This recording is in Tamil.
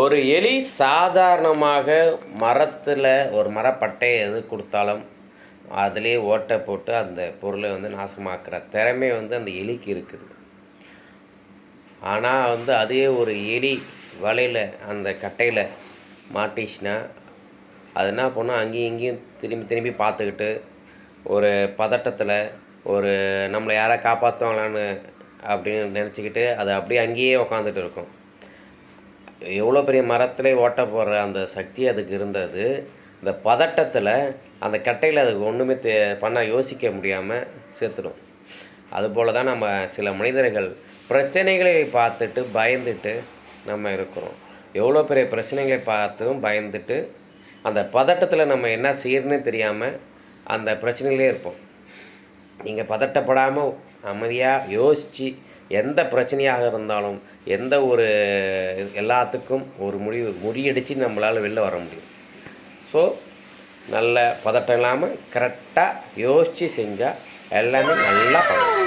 ஒரு எலி சாதாரணமாக மரத்தில் ஒரு மரப்பட்டையை எது கொடுத்தாலும் அதிலே ஓட்டை போட்டு அந்த பொருளை வந்து நாசமாக்குற திறமை வந்து அந்த எலிக்கு இருக்குது. ஆனால் வந்து அதே ஒரு எலி வலையில் அந்த கட்டையில் மாட்டிச்சுன்னா அது என்ன பண்ணும்? அங்கேயும் இங்கேயும் திரும்பி திரும்பி பார்த்துக்கிட்டு ஒரு பதட்டத்தில் ஒரு நம்மளை யாரை காப்பாற்றுவாங்களான்னு அப்படின்னு நினச்சிக்கிட்டு அது அப்படியே அங்கேயே உக்காந்துட்டு இருக்கும். எவ்வளோ பெரிய மரத்திலே ஓட்ட போடுற அந்த சக்தி அதுக்கு இருந்தது. இந்த பதட்டத்தில் அந்த கட்டையில் அதுக்கு ஒன்றுமே தே பண்ண யோசிக்க முடியாமல் சேர்த்துடும் அதுபோல் தான் நம்ம சில மனிதர்கள் பிரச்சனைகளை பார்த்துட்டு பயந்துட்டு நம்ம இருக்கிறோம். எவ்வளோ பெரிய பிரச்சனைகளை பார்த்தும் பயந்துட்டு அந்த பதட்டத்தில் நம்ம என்ன செய்யறதுனே தெரியாமல் அந்த பிரச்சனையிலே இருப்போம். நீங்கள் பதட்டப்படாமல் அமைதியாக யோசித்து எந்த பிரச்சனையாக இருந்தாலும் எந்த ஒரு எல்லாத்துக்கும் ஒரு முடிவு முறியடித்து நம்மளால் வெளில வர முடியும். ஸோ நல்ல பதட்டம் இல்லாமல் கரெக்டாக யோசித்து செஞ்சால் எல்லாமே நல்லா பண்ணலாம்